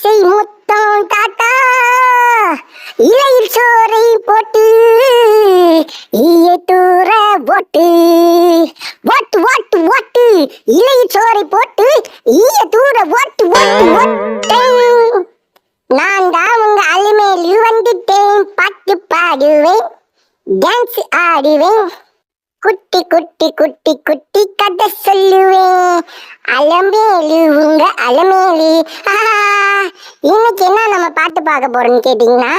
ஆசை மொத்தம் தாத்தா. இலையில் சோறை போட்டு ஈய தூர போட்டு. ஒட்டு ஒட்டு ஒட்டு இலையில் சோறை போட்டு ஈய தூர ஒட்டு ஒட்டு ஓட்டு நான் தான் உங்க அலுமேலு வந்துட்டேன். பாட்டு பாடுவேன் டான்ஸ் ஆடுவேன். குட்டி குட்டி குட்டி குட்டி கதை சொல்லுவேன். அலமேலு உங்க அலமேலு. ஆஹா, இன்னைக்கு என்ன நம்ம பாட்டு பார்க்க போறோம்னு கேட்டிங்கன்னா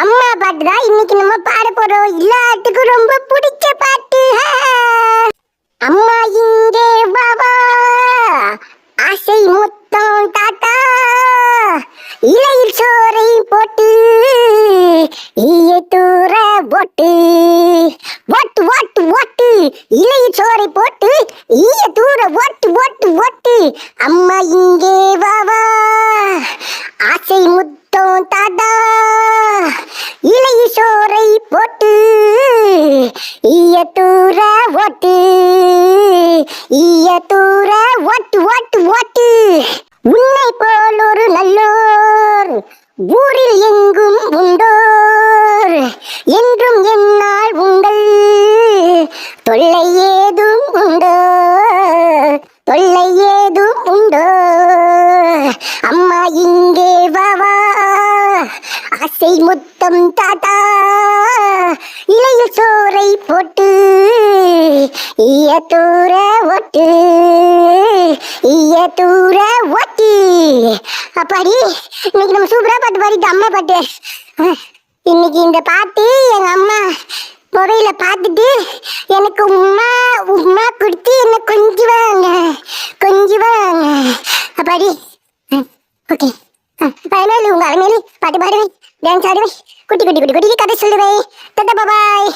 அம்மா பாட்டு தான் இன்னைக்கு நம்ம பாட போறோம். எல்லாத்துக்கும் ரொம்ப பிடிச்ச பாட்டு. அம்மா இங்கே பாபா ஆசை முத்தம் தாத்தா. இலையில் சோறை போட்டு ஈய தூர போட்டு ஒட்டு ஒட்டு ஒட்டு இலையில் சோறை போட்டு ஈய தூர ஒட்டு ஒட்டு ஒட்டு அம்மா இங்கே வாவா ஆசை முத்தம் தாதா. இலையில் சோறை போட்டு ஈய தூர ஓட்டு ஈய தூர ஓட்டு ஓட்டு ஓட்டு. உன்னை போல் ஒரு நல்லோர் ஊரில் எங்கும் உண்டோர். என்றும் என்னால் உங்கள் தொல்லை ஏதும் உண்டோ தொல்லை ஏதும் உண்டோ அம்மா இங்கே வா ஆசை முத்தம் தாத்தா. இலையில் சோறை போட்டு ஈய தூர ஒட்டு ஈய தூர ஒட்டி. அப்பாடி இன்னைக்கு நம்ம சூப்பரா பாட்டு பாடிட்டு அம்மா பாட்டு. இன்னைக்கு இந்த பாட்டு எங்க அம்மா மொபைல பார்த்துட்டு எனக்கு உமா உமா கொடுத்து என்ன கொஞ்சுவாங்க கொஞ்சுவாங்க. அப்பாடி ஓகே பயமேலு உங்க அலைமேலு பாட்டு பாடுவேன் டான்ஸ் ஆடுவேன் குட்டி குட்டி குட்டி குட்டி கதை சொல்லுவேன் தத்த பாய்